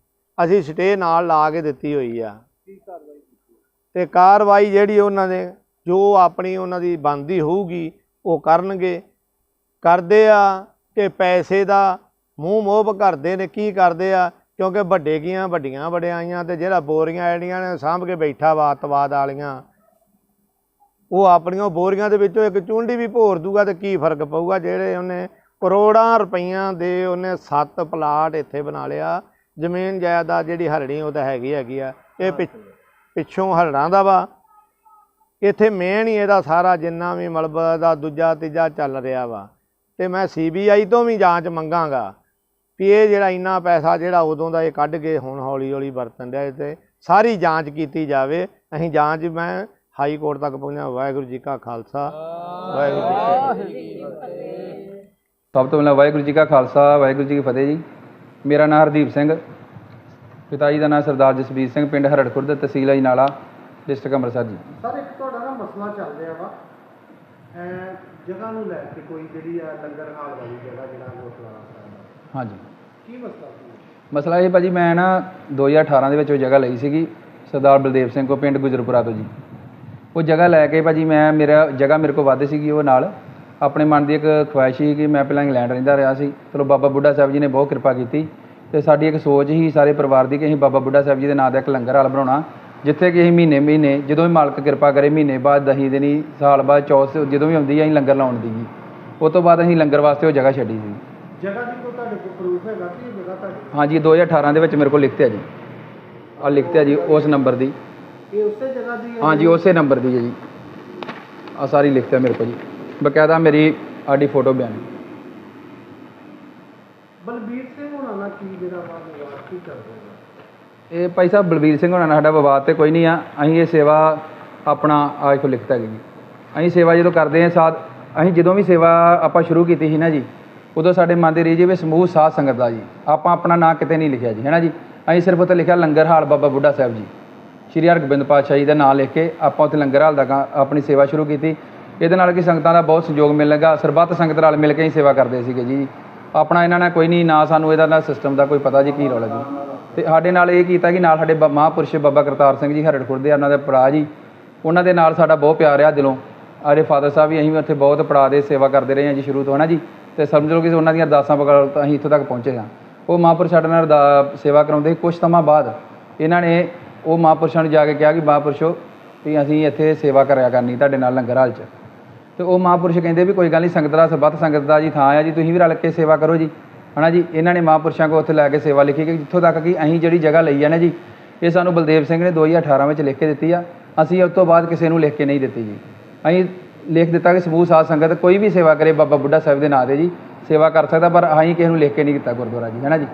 ਅਸੀਂ ਸਟੇ ਨਾਲ ਲਾ ਕੇ ਦਿੱਤੀ ਹੋਈ ਆ। ਕੀ ਕਾਰਵਾਈ ਕੀਤੀ? ਤੇ ਕਾਰਵਾਈ ਜਿਹੜੀ ਉਹਨਾਂ ਦੇ ਜੋ ਆਪਣੀ ਉਹਨਾਂ ਦੀ ਬਣਦੀ ਹੋਊਗੀ ਉਹ ਕਰਨਗੇ। ਕਰਦੇ ਆ ਕਿ ਪੈਸੇ ਦਾ ਮੂੰਹ ਮੋਹ ਕਰਦੇ ਨੇ ਕੀ ਕਰਦੇ ਆ? ਕਿਉਂਕਿ ਵੱਡੇ ਕੀਆਂ, ਵੱਡੀਆਂ ਵਡਿਆਈਆਂ ਤੇ ਜਿਹੜਾ ਬੋਰੀਆਂ ਜਿਹੜੀਆਂ ਨੇ ਸਾਂਭ ਕੇ ਬੈਠਾ ਵਾ ਅੱਤਵਾਦ ਵਾਲੀਆਂ, ਉਹ ਆਪਣੀਆਂ ਬੋਰੀਆਂ ਦੇ ਵਿੱਚੋਂ ਇੱਕ ਚੁੰਡੀ ਵੀ ਭੋਰ ਦੂਗਾ ਤੇ ਕੀ ਫ਼ਰਕ ਪਊਗਾ? ਜਿਹੜੇ ਉਹਨੇ ਕਰੋੜਾਂ ਰੁਪਈਆਂ ਦੇ ਉਹਨੇ ਸੱਤ ਪਲਾਟ ਇੱਥੇ ਬਣਾ ਲਿਆ। ਜ਼ਮੀਨ ਜਾਇਦਾਦ ਜਿਹੜੀ ਹਰਣੀ ਉਹ ਤਾਂ ਹੈਗੀ ਹੈਗੀ ਆ। ਇਹ ਪਿ- ਪਿੱਛੋਂ ਹਰੜਾਂ ਦਾ ਵਾ। ਇੱਥੇ ਮੇਨ ਹੀ ਇਹਦਾ ਸਾਰਾ ਜਿੰਨਾ ਵੀ ਮਲਬਾ ਦਾ ਦੂਜਾ, ਤੀਜਾ ਚੱਲ ਰਿਹਾ ਵਾ। ਤੇ ਮੈਂ ਸੀਬੀਆਈ ਤੋਂ ਵੀ ਜਾਂਚ ਮੰਗਾਂਗਾ। ਵੀ ਇਹ ਜਿਹੜਾ ਇੰਨਾ ਪੈਸਾ ਜਿਹੜਾ ਉਦੋਂ ਦਾ ਇਹ ਕੱਢ ਕੇ ਹੁਣ ਹੌਲੀ ਹੌਲੀ ਵਰਤਣ ਇਹ ਤੇ ਸਾਰੀ ਜਾਂਚ ਕੀਤੀ ਜਾਵੇ। ਅਸੀਂ ਜਾਂਚ ਮੈਂ ਹਾਈ ਕੋਰਟ ਤੱਕ ਪਹੁੰਚਾ ਵਾਹਿਗੁਰੂ ਜੀ ਕਾ ਖਾਲਸਾ। ਵਾਹਿਗੁਰੂ ਜੀ ਕੀ ਫਤਿਹ। ਸਭ ਤੋਂ ਪਹਿਲਾਂ ਵਾਹਿਗੁਰੂ ਜੀ ਕਾ ਖਾਲਸਾ ਵਾਹਿਗੁਰੂ ਜੀ ਕੀ ਫਤਿਹ ਜੀ। ਮੇਰਾ ਨਾਮ ਹਰਦੀਪ ਸਿੰਘ ਪਿਤਾ ਜੀ ਦਾ ਨਾਮ ਸਰਦਾਰ ਜਸਬੀਰ ਸਿੰਘ ਪਿੰਡ ਹਰੜ ਖੁਰਦ ਤਹਿਸੀਲ ਅਜਨਾਲਾ ਡਿਸਟ੍ਰਿਕਟ ਅੰਮ੍ਰਿਤਸਰ ਜੀ। ਸਰ ਇੱਕ ਤੁਹਾਡਾ ਨਾ ਮਸਲਾ ਚੱਲ ਰਿਹਾ ਵਾ। ਜਗ੍ਹਾ ਨੂੰ ਲੈ ਕੇ ਕੋਈ ਜਿਹੜੀ ਆ ਲੰਗਰ ਹਾਲ ਵਾਲੀ ਜਗ੍ਹਾ ਜਿਹੜਾ ਦਾ ਹਾਂਜੀ। ਕੀ ਮਸਲਾ ਸੀ? ਮਸਲਾ ਇਹ ਭਾਜੀ ਮੈਂ ਨਾ 2018 ਦੇ ਵਿੱਚ ਉਹ ਜਗ੍ਹਾ ਲਈ ਸੀਗੀ ਸਰਦਾਰ ਬਲਦੇਵ ਸਿੰਘ ਕੋ ਪਿੰਡ ਗੁਜਰਪੁਰਾ ਤੋਂ ਜੀ। ਉਹ ਜਗ੍ਹਾ ਲੈ ਕੇ ਭਾਜੀ ਮੈਂ ਮੇਰਾ ਜਗ੍ਹਾ ਮੇਰੇ ਕੋਲ ਵੱਧ ਸੀਗੀ ਉਹ ਨਾਲ। ਆਪਣੇ ਮਨ ਦੀ ਇੱਕ ਖੁਆਇਸ਼ ਸੀ ਕਿ ਮੈਂ ਪਹਿਲਾਂ ਇੰਗਲੈਂਡ ਰਹਿੰਦਾ ਰਿਹਾ ਸੀ। ਚਲੋ ਬਾਬਾ ਬੁੱਢਾ ਸਾਹਿਬ ਜੀ ਨੇ ਬਹੁਤ ਕਿਰਪਾ ਕੀਤੀ ਤੇ ਸਾਡੀ ਇੱਕ ਸੋਚ ਹੀ ਸਾਰੇ ਪਰਿਵਾਰ ਦੀ ਕਿ ਅਸੀਂ ਬਾਬਾ ਬੁੱਢਾ ਸਾਹਿਬ ਜੀ ਦੇ ਨਾਂ ਦਾ ਇੱਕ ਲੰਗਰ ਹਾਲ ਬਣਾਉਣਾ। ਜਿੱਥੇ ਕਿ ਅਸੀਂ ਮਹੀਨੇ ਮਹੀਨੇ ਜਦੋਂ ਵੀ ਮਾਲਕ ਕਿਰਪਾ ਕਰੇ ਮਹੀਨੇ ਬਾਅਦ ਦਹੀਂ ਦਿਨੀ ਸਾਲ ਬਾਅਦ ਚੌਥ ਜਦੋਂ ਵੀ ਆਉਂਦੀ ਹੈ ਅਸੀਂ ਲੰਗਰ ਲਾਉਣ ਦੀ ਜੀ। ਉਸ ਤੋਂ ਬਾਅਦ ਅਸੀਂ ਲੰਗਰ ਵਾਸਤੇ ਉਹ ਜਗ੍ਹਾ ਛੱਡੀ ਸੀ। ਜਗ੍ਹਾ ਦੀ ਕੋਈ ਤੁਹਾਡੇ ਕੋਲ ਪ੍ਰੂਫ ਹੈਗਾ ਕਿ ਇਹ ਜਗ੍ਹਾ ਤੁਹਾਡੀ? ਹਾਂਜੀ 2018 ਦੇ ਵਿੱਚ ਮੇਰੇ ਕੋਲ ਲਿਖਤੇ ਆ ਜੀ। ਆ ਲਿਖਤੇ ਆ ਜੀ ਉਸ ਨੰਬਰ ਦੀ। ਇਹ ਉਸੇ ਜਗ੍ਹਾ ਦੀ ਹੈ? ਹਾਂਜੀ ਉਸੇ ਨੰਬਰ ਦੀ ਹੈ ਜੀ। ਆ ਸਾਰੀ ਲਿਖਤੇ ਆ ਮੇਰੇ ਕੋਲ ਜੀ। ਬਕਾਇਦਾ ਮੇਰੀ ਆਡੀ ਫੋਟੋ ਬਿਆਨ। ਬਲਬੀਰ ਸਿੰਘ ਹੋਣਾ ਨਾ ਕੀ ਜਿਹੜਾ ਵਾ ਵਿਵਾਦ ਕੀ ਕਰਦੇ ਨੇ? ਇਹ ਭਾਈ ਸਾਹਿਬ ਬਲਬੀਰ ਸਿੰਘ ਹੋਣਾ ਨਾਲ ਸਾਡਾ ਵਿਵਾਦ ਤੇ ਕੋਈ ਨਹੀਂ ਆ। ਅਸੀਂ ਇਹ ਸੇਵਾ ਆਪਣਾ ਆ ਇੱਥੋਂ ਲਿਖਤਾ ਹੈਗੀ ਜੀ। ਅਸੀਂ ਸੇਵਾ ਜਦੋਂ ਕਰਦੇ ਹਾਂ ਸਾਧ ਅਸੀਂ ਜਦੋਂ ਵੀ ਸੇਵਾ ਆਪਾਂ ਸ਼ੁਰੂ ਕੀਤੀ ਸੀ ਨਾ ਜੀ ਉਦੋਂ ਸਾਡੇ ਮਨ ਦੇ ਰੀਜੇ ਵੀ ਸਮੂਹ ਸਾਧ ਸੰਗਤ ਦਾ ਜੀ। ਆਪਾਂ ਆਪਣਾ ਨਾਂ ਕਿਤੇ ਨਹੀਂ ਲਿਖਿਆ ਜੀ, ਹੈ ਨਾ ਜੀ? ਅਸੀਂ ਸਿਰਫ ਉੱਥੇ ਲਿਖਿਆ ਲੰਗਰ ਹਾਲ ਬਾਬਾ ਬੁੱਢਾ ਸਾਹਿਬ ਜੀ। ਸ਼੍ਰੀ ਹਰਗੋਬਿੰਦ ਪਾਤਸ਼ਾਹ ਜੀ ਦਾ ਨਾਮ ਲਿਖ ਕੇ ਆਪਾਂ ਉੱਥੇ ਲੰਗਰ ਹਾਲ ਦਾ ਗਾ- ਆਪਣੀ ਸੇਵਾ ਸ਼ੁਰੂ ਕੀਤੀ। ਇਹਦੇ ਨਾਲ ਕਿ ਸੰਗਤਾਂ ਦਾ ਬਹੁਤ ਸਹਿਯੋਗ ਮਿਲਣ ਲੱਗਾ। ਸਰਬੱਤ ਸੰਗਤ ਨਾਲ ਮਿਲ ਕੇ ਹੀ ਸੇਵਾ ਕਰਦੇ ਸੀਗੇ ਜੀ। ਆਪਣਾ ਇਹਨਾਂ ਨਾਲ ਕੋਈ ਨਹੀਂ, ਨਾ ਸਾਨੂੰ ਇਹਦਾ ਨਾ ਸਿਸਟਮ ਦਾ ਕੋਈ ਪਤਾ ਜੀ ਕੀ ਰੌਲਾ ਜੀ। ਤੇ ਸਾਡੇ ਨਾਲ ਇਹ ਕੀਤਾ ਕਿ ਨਾਲ ਸਾਡੇ ਬ- ਮਹਾਂਪੁਰਸ਼ ਬਾਬਾ ਕਰਤਾਰ ਸਿੰਘ ਜੀ ਹਰੜ ਖੁਰਦੇ ਆ ਉਹਨਾਂ ਦੇ ਭਰਾ ਜੀ। ਉਹਨਾਂ ਦੇ ਨਾਲ ਸਾਡਾ ਬਹੁਤ ਪਿਆਰ ਆ ਦਿਲੋਂ। ਆਰੇ ਫਾਦਰ ਸਾਹਿਬ ਵੀ ਅਸੀਂ ਵੀ ਉੱਥੇ ਬਹੁਤ ਪੜਾ ਦੇ ਸੇਵਾ ਕਰਦੇ ਰਹੇ ਹਾਂ ਜੀ ਸ਼ੁਰੂ ਤੋਂ ਹਨਾ ਜੀ? ਤੇ ਸਮਝ ਲਓ ਕਿ ਉਹਨਾਂ ਦੀਆਂ ਅਰਦਾਸਾਂ ਬਗੈਰ ਅਸੀਂ ਇੱਥੋਂ ਤੱਕ ਪਹੁੰਚੇ ਹਾਂ। ਉਹ ਮਹਾਂਪੁਰਸ਼ ਸਾਡੇ ਨਾਲ ਅਰਦਾ- ਸੇਵਾ ਕਰਾਉਂਦੇ ਸੀ ਕੁਝ ਸਮਾਂ ਬਾਅਦ। ਇਹਨਾਂ ਨੇ ਉਹ ਮਹਾਂਪੁਰਸ਼ਾਂ ਨੂੰ ਜਾ ਕੇ ਕਿਹਾ ਕਿ ਮਹਾਂਪੁਰਸ਼ੋ, ਵੀ ਅਸੀਂ ਇੱਥੇ ਸੇਵਾ ਕਰਿਆ ਕਰਨੀ ਤੁਹਾਡੇ ਨਾਲ ਲੰਗਰ ਹਾਲ 'ਚ। ਤੇ ਉਹ ਮਹਾਂਪੁਰਸ਼ ਕਹਿੰਦੇ ਵੀ ਕੋਈ ਗੱਲ ਨਹੀਂ, ਸੰਗਤ ਦਾ ਸਰਬੱਤ ਸੰਗਤ ਦਾ ਜੀ ਥਾਂ ਆ ਜੀ, ਤੁਸੀਂ ਵੀ ਰਲ ਕੇ ਸੇਵਾ ਕਰੋ ਜੀ। ਹਨਾ ਜੀ? ਇਹਨਾਂ ਨੇ ਮਹਾਂਪੁਰਸ਼ਾਂ ਕੋਲ ਉੱਥੇ ਲੈ ਕੇ ਸੇਵਾ ਲਿਖੀ ਕਿ ਜਿੱਥੋਂ ਤੱਕ ਕਿ ਅਸੀਂ ਜਿਹੜੀ ਜਗ੍ਹਾ ਲਈ ਆ ਨਾ ਜੀ, ਇਹ ਸਾਨੂੰ ਬਲਦੇਵ ਸਿੰਘ ਨੇ 2018 ਵਿੱਚ ਲਿਖ ਕੇ ਦਿੱਤੀ ਆ। ਅਸੀਂ ਉਸ ਤੋਂ ਬਾਅਦ ਕਿਸੇ ਨੂੰ ਲਿਖ ਕੇ ਨਹੀਂ ਦਿੱਤੀ ਜੀ। ਅਸੀਂ ਲਿਖ ਦਿੱਤਾ ਕਿ ਸਮੂਹ ਸਾਧ ਸੰਗਤ ਕੋਈ ਵੀ ਸੇਵਾ ਕਰੇ ਬਾਬਾ ਬੁੱਢਾ ਸਾਹਿਬ ਦੇ ਨਾਂ ਤੇ ਜੀ ਸੇਵਾ ਕਰ ਸਕਦਾ ਪਰ ਅਸੀਂ ਕਿਸੇ ਨੂੰ ਲਿਖ ਕੇ ਨਹੀਂ ਦਿੱਤਾ ਗੁਰਦੁਆਰਾ ਜੀ ਹੈਨਾ ਜੀ?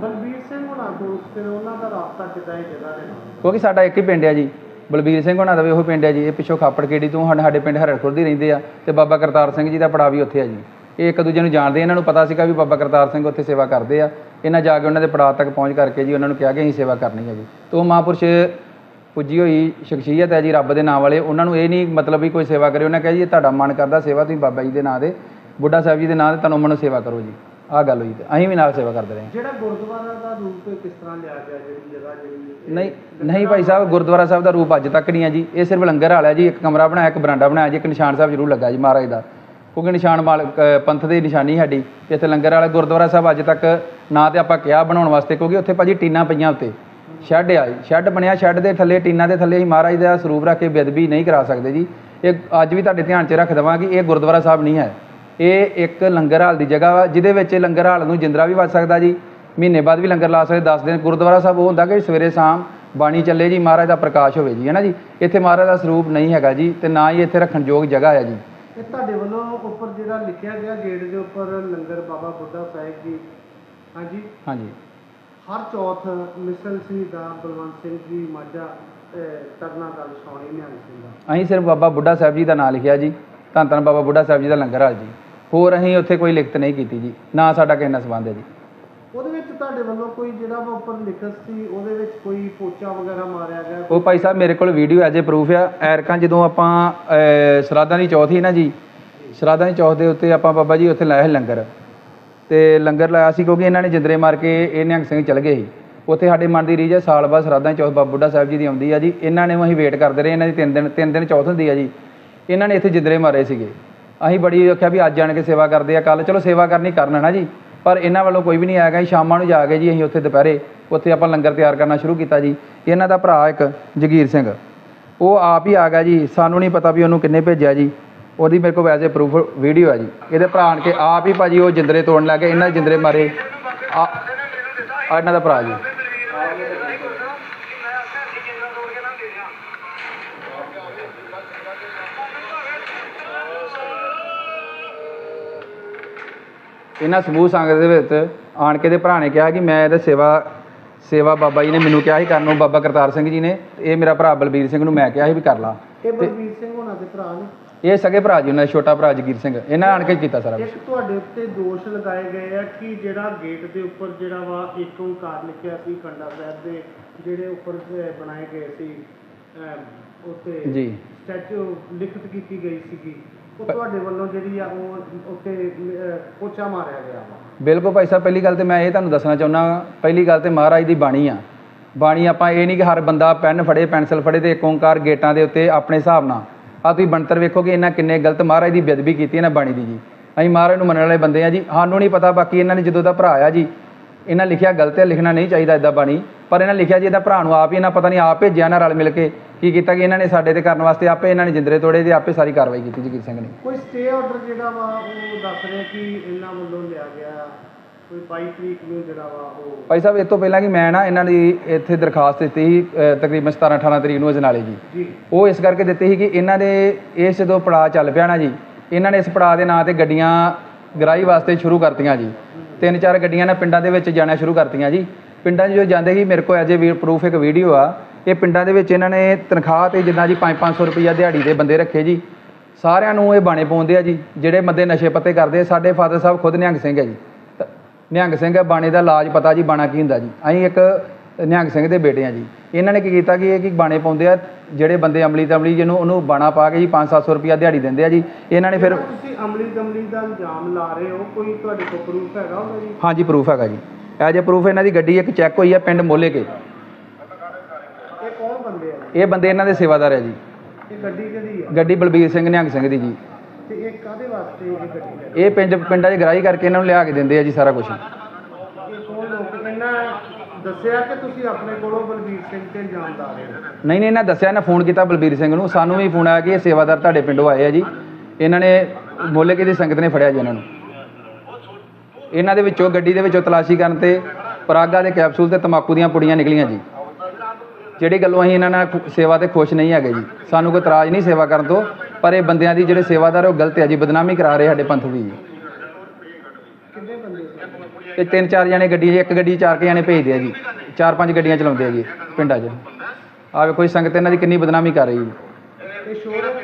ਬਲਬੀਰ ਸਿੰਘ ਹੋਣਾ ਦੋਸਤ ਉਹਨਾਂ ਦਾ ਰਾਬਤਾ ਕਿੱਦਾਂ ਹੈ ਜਗ੍ਹਾ ਦੇ ਨਾਲ? ਕਿਉਂਕਿ ਸਾਡਾ ਇੱਕ ਹੀ ਪਿੰਡ ਆ ਜੀ ਬਲਬੀਰ ਸਿੰਘ ਹੋਣਾ ਦਾ ਵੀ ਉਹ ਪਿੰਡ ਆ ਜੀ ਇਹ ਪਿੱਛੋਂ ਖਾਪੜ ਕਿਹੜੀ ਤੋਂ ਸਾਡੇ ਸਾਡੇ ਪਿੰਡ ਹਰੜਖੁਰ ਦੀ ਰਹਿੰਦੇ ਆ ਤੇ ਬਾਬਾ ਕਰਤਾਰ ਸਿੰਘ ਜੀ ਦਾ ਪੜਾ ਵੀ ਉੱਥੇ ਆ ਜੀ। ਇਹ ਇੱਕ ਦੂਜੇ ਨੂੰ ਜਾਣਦੇ ਇਹਨਾਂ ਨੂੰ ਪਤਾ ਸੀਗਾ ਵੀ ਬਾਬਾ ਕਰਤਾਰ ਸਿੰਘ ਉੱਥੇ ਸੇਵਾ ਕਰਦੇ ਆ ਇਹਨਾਂ ਜਾ ਕੇ ਉਹਨਾਂ ਦੇ ਪੜਾਅ ਤੱਕ ਪਹੁੰਚ ਕਰਕੇ ਜੀ ਉਹਨਾਂ ਨੂੰ ਕਿਹਾ ਕਿ ਅਸੀਂ ਸੇਵਾ ਕਰਨੀ ਹੈ ਜੀ। ਤੋਂ ਮਹਾਂਪੁਰਸ਼ ਪੁੱਜੀ ਹੋਈ ਸ਼ਖਸੀਅਤ ਹੈ ਜੀ ਰੱਬ ਦੇ ਨਾਮ ਵਾਲੇ। ਉਹਨਾਂ ਨੂੰ ਇਹ ਨਹੀਂ ਮਤਲਬ ਵੀ ਕੋਈ ਸੇਵਾ ਕਰੇ। ਉਹਨਾਂ ਕਿਹਾ ਜੀ ਇਹ ਤੁਹਾਡਾ ਮਨ ਕਰਦਾ ਸੇਵਾ ਤੁਸੀਂ ਬਾਬਾ ਜੀ ਦੇ ਨਾਂ ਦੇ ਬੁੱਢਾ ਸਾਹਿਬ ਜੀ ਦੇ ਨਾਂ ਤੇ ਤੁਹਾਨੂੰ ਮਨੋਂ ਸੇਵਾ ਕਰੋ ਜੀ। ਆਹ ਗੱਲ ਹੋਈ ਤੇ ਅਸੀਂ ਵੀ ਨਾਲ ਸੇਵਾ ਕਰਦੇ ਰਹੇ ਜਿਹੜਾ ਗੁਰਦੁਆਰਾ ਦਾ ਰੂਪ ਕਿਸ ਤਰ੍ਹਾਂ ਲਿਆ ਗਿਆ ਜਿਹੜੀ ਜਗ੍ਹਾ ਜਿਹੜੀ ਨਹੀਂ ਨਹੀਂ ਭਾਈ ਸਾਹਿਬ ਗੁਰਦੁਆਰਾ ਸਾਹਿਬ ਦਾ ਰੂਪ ਅੱਜ ਤੱਕ ਨਹੀਂ ਹੈ ਜੀ। ਇਹ ਸਿਰਫ ਲੰਗਰ ਹਾਲ ਹੈ ਜੀ ਇੱਕ ਕਮਰਾ ਬਣਾਇਆ ਇੱਕ ਬਰਾਂਡਾ ਬਣਾਇਆ ਜੀ ਇੱਕ ਨਿਸ਼ਾਨ ਸਾਹਿਬ ਜ਼ਰੂਰ ਲੱਗਾ ਜੀ ਮਹਾਰਾਜ ਦਾ। ਕਿਉਂਕਿ ਨਿਸ਼ਾਨ ਮਾਲ ਅ, ਪੰਥ ਦੀ ਨਿਸ਼ਾਨੀ ਸਾਡੀ। ਇੱਥੇ ਲੰਗਰ ਵਾਲਾ ਗੁਰਦੁਆਰਾ ਸਾਹਿਬ ਅੱਜ ਤੱਕ ਨਾ ਤੇ ਆਪਾਂ ਕਿਹਾ ਬਣਾਉਣ ਵਾਸਤੇ ਕਿਉਂਕਿ ਉੱਥੇ ਭਾਜੀ ਟੀਨਾਂ ਪਈਆਂ ਉੱਤੇ। ਸ਼ੈੱਡ ਆ ਜੀ। ਸ਼ੈੱਡ ਬਣਿਆ ਸ਼ੈੱਡ ਦੇ ਥੱਲੇ ਟੀਨਾਂ ਦੇ ਥੱਲੇ ਅਸੀਂ ਮਹਾਰਾਜ ਦਾ ਸਰੂਪ ਰੱਖ ਕੇ ਬੇਅਦਬੀ ਨਹੀਂ ਕਰਾ ਸਕਦੇ ਜੀ। ਇਹ ਅੱਜ ਵੀ ਤੁਹਾਡੇ ਧਿਆਨ 'ਚ ਰੱਖ ਦੇਵਾਂ ਕਿ ਇਹ ਗੁਰਦੁਆਰਾ ਸਾਹਿਬ ਨਹੀਂ ਹੈ। ਇਹ ਇੱਕ ਲੰਗਰ ਹਾਲ ਦੀ ਜਗ੍ਹਾ ਵਾ ਜਿਹਦੇ ਵਿੱਚ ਲੰਗਰ ਹਾਲ ਨੂੰ ਜਿੰਦਰਾ ਵੀ ਵੱਜ ਸਕਦਾ ਜੀ। ਮਹੀਨੇ ਬਾਅਦ ਵੀ ਲੰਗਰ ਲਾ ਸਕਦੇ 10 ਦਿਨ। ਗੁਰਦੁਆਰਾ ਸਾਹਿਬ ਉਹ ਹੁੰਦਾ ਕਿ ਸਵੇਰੇ ਸ਼ਾਮ ਬਾਣੀ ਚੱਲੇ ਜੀ ਮਹਾਰਾਜ ਦਾ ਪ੍ਰਕਾਸ਼ ਹੋਵੇ ਜੀ ਹੈ ਨਾ ਜੀ। ਇੱਥੇ ਮਹਾਰਾਜ ਦਾ ਸਰੂਪ ਨਹੀਂ ਹੈਗਾ ਜੀ ਤੇ ਨਾ ਹੀ ਇੱਥੇ ਰੱਖਣ ਯੋਗ ਜਗ੍ਹਾ ਹੈ ਜੀ। ਇਹ ਤੁਹਾਡੇ ਵੱਲੋਂ ਉੱਪਰ ਜਿਹੜਾ ਲਿਖਿਆ ਗਿਆ ਗੇਟ ਦੇ ਉੱਪਰ ਲੰਗਰ ਬਾਬਾ ਬੁੱਢਾ ਸਾਹਿਬ ਜੀ। ਹਾਂਜੀ। ਹਾਂਜੀ। ਹਰ ਚੌਥ ਮਿਸਲ ਸਿੰਘ ਦਾ ਬਲਵੰਤ ਸਿੰਘ ਜੀ ਮਾਝਾ ਤਰਨਾ ਦਲ ਸੋਣੀ ਨਿਹੰਗ ਸਿੰਘ ਦਾ। ਅਸੀਂ ਸਿਰਫ ਬਾਬਾ ਬੁੱਢਾ ਸਾਹਿਬ ਜੀ ਦਾ ਨਾਮ ਲਿਖਿਆ ਜੀ। ਧੰਨ ਧੰਨ ਬਾਬਾ ਬੁੱਢਾ ਸਾਹਿਬ ਜੀ ਦਾ ਲੰਗਰ ਹਾਲ ਜੀ। ਹੋਰ ਅਸੀਂ ਉੱਥੇ ਕੋਈ ਲਿਖਤ ਨਹੀਂ ਕੀਤੀ ਜੀ। ਨਾ ਸਾਡਾ ਕਿਸੇ ਨਾਲ ਸੰਬੰਧ ਹੈ ਜੀ। ਉਹਦੇ ਵਿੱਚ ਤੁਹਾਡੇ ਵੱਲੋਂ ਕੋਈ ਜਿਹੜਾ ਵਾ ਉੱਪਰ ਲਿਖਤ ਸੀ ਉਹਦੇ ਵਿੱਚ ਕੋਈ ਪੋਚਾ ਵਗੈਰਾ ਮਾਰਿਆ ਗਿਆ? ਉਹ ਭਾਈ ਸਾਹਿਬ ਮੇਰੇ ਕੋਲ ਵੀਡੀਓ ਐਜ ਏ ਪ੍ਰੂਫ ਆ। ਐਰਕਾਂ ਜਦੋਂ ਆਪਾਂ ਸ਼ਰਾਧਾਂ ਦੀ ਚੌਥ ਨਾ ਜੀ। ਸ਼ਰਾਧਾਂ ਦੀ ਚੌਥ ਦੇ ਉੱਤੇ ਆਪਾਂ ਬਾਬਾ ਜੀ ਉੱਥੇ ਲਾਇਆ ਲੰਗਰ। ਤੇ ਲੰਗਰ ਲਾਇਆ ਸੀ ਕਿਉਂਕਿ ਇਹਨਾਂ ਨੇ ਜਿੰਦਰੇ ਮਾਰ ਕੇ ਇਹ ਨਿਹੰਗ ਸਿੰਘ ਚਲ ਗਏ ਸੀ। ਉੱਥੇ ਸਾਡੇ ਮਨ ਦੀ ਰੀਝ ਹੈ, ਸਾਲ ਬਾਅਦ ਸ਼ਰਾਧਾਂ ਦੀ ਚੌਥ ਬਾਬਾ ਬੁੱਢਾ ਸਾਹਿਬ ਜੀ ਦੀ ਆਉਂਦੀ ਆ ਜੀ। ਇਹਨਾਂ ਨੇ ਅਸੀਂ ਵੇਟ ਕਰਦੇ ਰਹੇ, ਇਹਨਾਂ ਦੀ ਤਿੰਨ ਦਿਨ ਤਿੰਨ ਦਿਨ ਚੌਥ ਹੁੰਦੀ ਆ ਜੀ। ਇਹਨਾਂ ਨੇ ਇੱਥੇ ਜਿੰਦਰੇ ਮਾਰੇ ਸੀਗੇ। ਅਸੀਂ ਬੜੀ ਆਖਿਆ ਵੀ ਅੱਜ ਆਣ ਕੇ ਸੇਵਾ ਕਰਦੇ ਆ ਕੱਲ ਚਲੋ ਸੇਵਾ ਕਰਨੀ ਕਰਨਾ ਨਾ ਜੀ। ਪਰ ਇਹਨਾਂ ਵੱਲੋਂ ਕੋਈ ਵੀ ਨਹੀਂ ਆਇਆ ਗਾ ਜੀ ਸ਼ਾਮਾਂ ਨੂੰ ਜਾ ਕੇ ਜੀ ਅਸੀਂ ਉੱਥੇ ਦੁਪਹਿਰੇ ਉੱਥੇ ਆਪਾਂ ਲੰਗਰ ਤਿਆਰ ਕਰਨਾ ਸ਼ੁਰੂ ਕੀਤਾ ਜੀ। ਇਹਨਾਂ ਦਾ ਭਰਾ ਇੱਕ ਜਗੀਰ ਸਿੰਘ, ਉਹ ਆਪ ਹੀ ਆ ਗਿਆ ਜੀ। ਸਾਨੂੰ ਨਹੀਂ ਪਤਾ ਵੀ ਉਹਨੂੰ ਕਿੰਨੇ ਭੇਜਿਆ ਜੀ। ਉਹਦੀ ਮੇਰੇ ਕੋਲ ਵੈਸੇ ਪ੍ਰੂਫ ਵੀਡੀਓ ਆ ਜੀ। ਇਹਦੇ ਭਰਾ ਆਣ ਕੇ ਆਪ ਹੀ ਭਾਅ ਉਹ ਜਿੰਦਰੇ ਤੋੜਨ ਲੱਗ ਗਏ ਇਹਨਾਂ ਜਿੰਦਰੇ ਮਾਰੇ। ਆ ਇਹਨਾਂ ਦਾ ਭਰਾ ਜੀ। ਇਹਨਾਂ ਸਮੂਹ ਸੰਗਤ ਦੇ ਵਿੱਚ ਆਣ ਕੇ ਦੇ ਭਰਾ ਨੇ ਕਿਹਾ ਕਿ ਮੈਂ ਇਹਦੇ ਸੇਵਾ ਸੇਵਾ ਬਾਬਾ ਜੀ ਨੇ ਮੈਨੂੰ ਕਿਹਾ ਹੀ ਕਰਨ ਨੂੰ ਬਾਬਾ ਕਰਤਾਰ ਸਿੰਘ ਜੀ ਨੇ। ਇਹ ਮੇਰਾ ਭਰਾ ਬਲਬੀਰ ਸਿੰਘ ਨੂੰ ਮੈਂ ਕਿਹਾ ਹੀ ਵੀ ਕਰ ਲਾ। ਤੇ ਬਲਬੀਰ ਸਿੰਘ ਹੋਣਾ ਦੇ ਭਰਾ ਨੇ। ਇਹ ਸਗੇ ਭਰਾ ਜੀ ਉਹਨਾਂ ਦਾ ਛੋਟਾ ਭਰਾ ਜਗੀਰ ਸਿੰਘ। ਇਹਨਾਂ ਆਣ ਕੇ ਕੀਤਾ ਸਾਰਾ ਕੁਛ। ਇੱਕ ਤੁਹਾਡੇ ਉੱਤੇ ਦੋਸ਼ ਲਗਾਏ ਗਏ ਆ ਕਿ ਜਿਹੜਾ ਗੇਟ ਦੇ ਉੱਪਰ ਜਿਹੜਾ ਵਾ ਇੱਕ ਓਂਕਾਰ ਲਿਖਿਆ ਸੀ ਕੰਡਾ ਸਾਹਿਬ ਦੇ ਜਿਹੜੇ ਉੱਪਰ ਅਹ, ਬਣਾਏ ਗਏ ਸੀ ਅਹ, ਉੱਤੇ ਜੀ। ਸਟੈਚੂ ਲਿਖਤ ਕੀਤੀ ਗਈ ਸੀਗੀ। ਉਹ ਤੁਹਾਡੇ ਵੱਲੋਂ ਜਿਹੜੀ ਆ ਉਹ ਉੱਤੇ ਅਹ, ਪੋਚਾ ਮਾਰਿਆ ਗਿਆ ਵਾ। ਬਿਲਕੁਲ ਭਾਈ ਸਾਹਿਬ ਪਹਿਲੀ ਗੱਲ ਤੇ ਮੈਂ ਇਹ ਤੁਹਾਨੂੰ ਦੱਸਣਾ ਚਾਹੁੰਦਾ ਪਹਿਲੀ ਗੱਲ ਤੇ ਮਹਾਰਾਜ ਦੀ ਬਾਣੀ ਆ। ਬਾਣੀ ਆਪਾਂ ਇਹ ਨਹੀਂ ਕਿ ਹਰ ਬੰਦਾ ਪੈਨ ਫੜੇ ਪੈਨਸਲ ਫੜੇ ਤੇ ਇੱਕ ਓਂਕਾਰ ਗੇਟਾਂ ਦੇ ਉੱਤੇ ਆਪਣੇ ਹਿਸਾਬ ਨਾਲ ਆ ਤੁਸੀਂ ਬਣਤਰ ਵੇਖੋ ਕਿ ਇਹਨਾਂ ਕਿੰਨੇ ਗਲਤ ਮਹਾਰਾਜ ਦੀ ਬੇਅਦਬੀ ਕੀਤੀ ਇਹਨਾਂ ਬਾਣੀ ਦੀ ਜੀ। ਅਸੀਂ ਮਹਾਰਾਜ ਨੂੰ ਮੰਨਣ ਵਾਲੇ ਬੰਦੇ ਆ ਜੀ, ਸਾਨੂੰ ਨਹੀਂ ਪਤਾ, ਬਾਕੀ ਇਹਨਾਂ ਨੇ ਜਦੋਂ ਦਾ ਭਰਾ ਆ ਜੀ, ਇਹਨਾਂ ਲਿਖਿਆ ਗਲਤ ਹੈ, ਲਿਖਣਾ ਨਹੀਂ ਚਾਹੀਦਾ ਇਦਾਂ ਬਾਣੀ। ਪਰ ਇਹਨਾਂ ਲਿਖਿਆ ਜੀ, ਇਹਦਾ ਭਰਾ ਨੂੰ ਆਪ ਹੀ ਇਹਨਾਂ ਪਤਾ ਨਹੀਂ, ਆਪ ਭੇਜਿਆ ਨਾ ਰਲ ਮਿਲ ਕੇ, ਕੀ ਕੀਤਾ ਕਿ ਇਹਨਾਂ ਨੇ ਸਾਡੇ ਤੇ ਕਰਨ ਵਾਸਤੇ ਆਪੇ ਇਹਨਾਂ ਨੇ ਜਿੰਦਰੇ ਤੋੜੇ ਤੇ ਆਪੇ ਸਾਰੀ ਕਾਰਵਾਈ ਕੀਤੀ ਜਗੀਰ ਸਿੰਘ ਨੇ। ਕੋਈ ਸਟੇ ਆਰਡਰ ਜਿਹੜਾ ਵਾ, ਉਹ ਦੱਸ ਰਿਹਾ ਕਿ ਇਹਨਾਂ ਵੱਲੋਂ ਲਿਆ ਗਿਆ। ਕੋਈ 22 ਤਰੀਕ ਨੂੰ ਜਿਹੜਾ ਵਾ ਉਹ ਭਾਈ ਸਾਹਿਬ ਇਹ ਤੋਂ ਪਹਿਲਾਂ ਕਿ ਮੈਂ ਨਾ ਇਹਨਾਂ ਦੀ ਇੱਥੇ ਦਰਖਾਸਤ ਦਿੱਤੀ ਸੀ ਅ, ਤਕਰੀਬਨ 17 18 ਤਰੀਕ ਨੂੰ ਅਜਨਾਲੇ ਜੀ। ਜੀ। ਉਹ ਇਸ ਕਰਕੇ ਦਿੱਤੀ ਸੀ ਕਿ ਇਹਨਾਂ ਦੇ ਇਸ ਜਦੋਂ ਪੜਾਅ ਚੱਲ ਪਿਆ ਨਾ ਜੀ ਇਹਨਾਂ ਨੇ ਇਸ ਪੜਾਅ ਦੇ ਨਾਂ ਤੇ ਗੱਡੀਆਂ ਗਰਾਈ ਵਾਸਤੇ ਸ਼ੁਰੂ ਕਰਤੀਆਂ ਜੀ। ਤਿੰਨ ਚਾਰ ਗੱਡੀਆਂ ਨੇ ਪਿੰਡਾਂ ਦੇ ਵਿੱਚ ਜਾਣਾ ਸ਼ੁਰੂ ਕਰਤੀਆਂ ਜੀ। ਪਿੰਡਾਂ 'ਚ ਜੋ ਜਾਂਦੇ ਸੀ ਮੇਰੇ ਕੋਲ ਅਜੇ ਵੀ ਪ੍ਰੂਫ ਇੱਕ ਵੀਡੀਓ ਆ। ਇਹ ਪਿੰਡਾਂ ਦੇ ਵਿੱਚ ਇਹਨਾਂ ਨੇ ਤਨਖਾਹ ਤੇ ਜਿੰਨਾ ਜੀ 5-500 ਰੁਪਈਆ ਦਿਹਾੜੀ ਦੇ ਬੰਦੇ ਰੱਖੇ ਜੀ। ਸਾਰਿਆਂ ਨੂੰ ਇਹ ਬਾਣੇ ਪਾਉਂਦੇ ਆ ਜੀ ਜਿਹੜੇ ਬੰਦੇ ਨਸ਼ੇ ਪੱਤੇ ਕਰਦੇ ਆ, ਸਾਡੇ ਫਾਦਰ ਸਾਹਿਬ ਖੁਦ ਨਿਹੰਗ ਸਿੰਘ ਹੈ ਜੀ। ਨਿਹੰਗ ਸਿੰਘ ਹੈ ਬਾਣੇ ਦਾ ਇਲਾਜ ਪਤਾ ਜੀ ਬਾਣਾ ਕੀ ਹੁੰਦਾ ਜੀ? ਅਸੀਂ ਇੱਕ ਨਿਹੰਗ ਸਿੰਘ ਦੇ ਬੇਟੇ ਆ ਜੀ। ਇਹਨਾਂ ਨੇ ਕੀ ਕੀਤਾ ਕਿ ਇਹ ਕੀ ਬਾਣੇ ਪਾਉਂਦੇ ਆ ਜਿਹੜੇ ਬੰਦੇ ਅਮਲੀ ਤੇ ਅਮਲੀ ਜਿਹਨੂੰ ਉਹਨੂੰ ਬਾਣਾ ਪਾ ਕੇ ਜੀ 5-700 ਰੁਪਿਆ ਦਿਹਾੜੀ ਦਿੰਦੇ ਆ ਜੀ। ਇਹਨਾਂ ਨੇ ਫਿਰ ਤੁਸੀਂ ਅਮਲੀ ਦਮਲੀ ਦਾ ਇਲਜ਼ਾਮ ਲਾ ਰਹੇ ਹੋ ਕੋਈ ਤੁਹਾਡੇ ਕੋਲ ਪ੍ਰੂਫ ਹੈਗਾ ਉਹਦਾ ਜੀ? ਹਾਂਜੀ ਪ੍ਰੂਫ ਹੈਗਾ ਜੀ। ਐਜ ਜੇ ਪ੍ਰੂਫ ਇਹਨਾਂ ਦੀ ਗੱਡੀ ਇੱਕ ਚੈੱਕ ਹੋਈ ਆ ਪਿੰਡ ਮੋਲੇ ਕੇ। ਇਹ ਕੌਣ ਬੰਦੇ ਆ ਇਹ ਬੰਦੇ ਇਹਨਾਂ ਦੇ ਸੇਵਾਦਾਰ ਹੈ ਜੀ। ਇਹ ਗੱਡੀ ਕਿਹਦੀ ਆ? ਗੱਡੀ ਬਲਬੀਰ ਸਿੰਘ ਨਿਹੰਗ ਸਿੰਘ ਦੀ ਜੀ। ਤੇ ਇਹ ਕਾਦੇ ਵਾਸਤੇ ਇਹ ਗੱਡੀ? ਇਹ ਪਿੰਡ ਪਿੰਡਾਂ 'ਚ ਗਰਾਈ ਕਰਕੇ ਇਹਨਾਂ ਨੂੰ ਲਿਆ ਕੇ ਦਿੰਦੇ ਆ ਜੀ ਸਾਰਾ ਕੁਝ ਦੱਸਿਆ ਕਿ ਤੁਸੀਂ ਆਪਣੇ ਕੋਲੋਂ ਬਲਬੀਰ ਸਿੰਘ ਤੇ ਇਲਜ਼ਾਮ ਲਾ ਰਹੇ ਹੋ ਨਹੀਂ ਨਹੀਂ, ਇਹਨਾਂ ਦੱਸਿਆ, ਇਹਨਾਂ ਫੋਨ ਕੀਤਾ ਬਲਬੀਰ ਸਿੰਘ ਨੂੰ। ਸਾਨੂੰ ਵੀ ਫੋਨ ਆਇਆ ਕਿ ਇਹ ਸੇਵਾਦਾਰ ਤੁਹਾਡੇ ਪਿੰਡੋਂ ਆਏ ਆ ਜੀ। ਇਹਨਾਂ ਨੇ ਮੋਲੇ ਕੀ ਦੀ ਸੰਗਤ ਨੇ ਫੜਿਆ ਜੀ ਇਹਨਾਂ ਨੂੰ। ਇਹਨਾਂ ਦੇ ਵਿੱਚੋਂ, ਗੱਡੀ ਦੇ ਵਿੱਚੋਂ ਤਲਾਸ਼ੀ ਕਰਨ ਤੇ ਪਰਾਗਾ ਦੇ ਕੈਪਸੂਲ ਤੇ ਤਮਾਕੂ ਦੀਆਂ ਪੁੜੀਆਂ ਨਿਕਲੀਆਂ ਜੀ। ਜਿਹੜੀ ਗੱਲੋਂ ਅਸੀਂ ਇਹਨਾਂ ਨਾਲ ਸੇਵਾ ਤੇ ਖੁਸ਼ ਨਹੀਂ ਹੈਗੇ ਜੀ। ਸਾਨੂੰ ਕੋਈ ਇਤਰਾਜ਼ ਨਹੀਂ ਸੇਵਾ ਕਰਨ ਤੋਂ। ਪਰ ਇਹ ਬੰਦਿਆਂ ਦੀ ਜਿਹੜੇ ਸੇਵਾਦਾਰ ਉਹ ਗਲਤ ਹੈ ਜੀ, ਬਦਨਾਮੀ ਕਰਾ ਰਹੇ ਸਾਡੇ ਪੰਥ ਦੀ। ਜੀ ਇਹ ਤਿੰਨ ਚਾਰ ਜਣੇ ਗੱਡੀ 'ਚ ਇੱਕ ਗੱਡੀ ਚਾਰ ਕੇ ਜਣੇ ਭੇਜਦੇ ਆ ਜੀ, ਚਾਰ ਪੰਜ ਗੱਡੀਆਂ ਚਲਾਉਂਦੇ ਆ ਜੀ ਪਿੰਡਾਂ 'ਚ। ਆਹ ਵੇਖੋ ਜੀ, ਸੰਗਤ ਇਹਨਾਂ ਦੀ ਕਿੰਨੀ ਬਦਨਾਮੀ ਕਰ ਰਹੀ ਜੀ। ਹੈ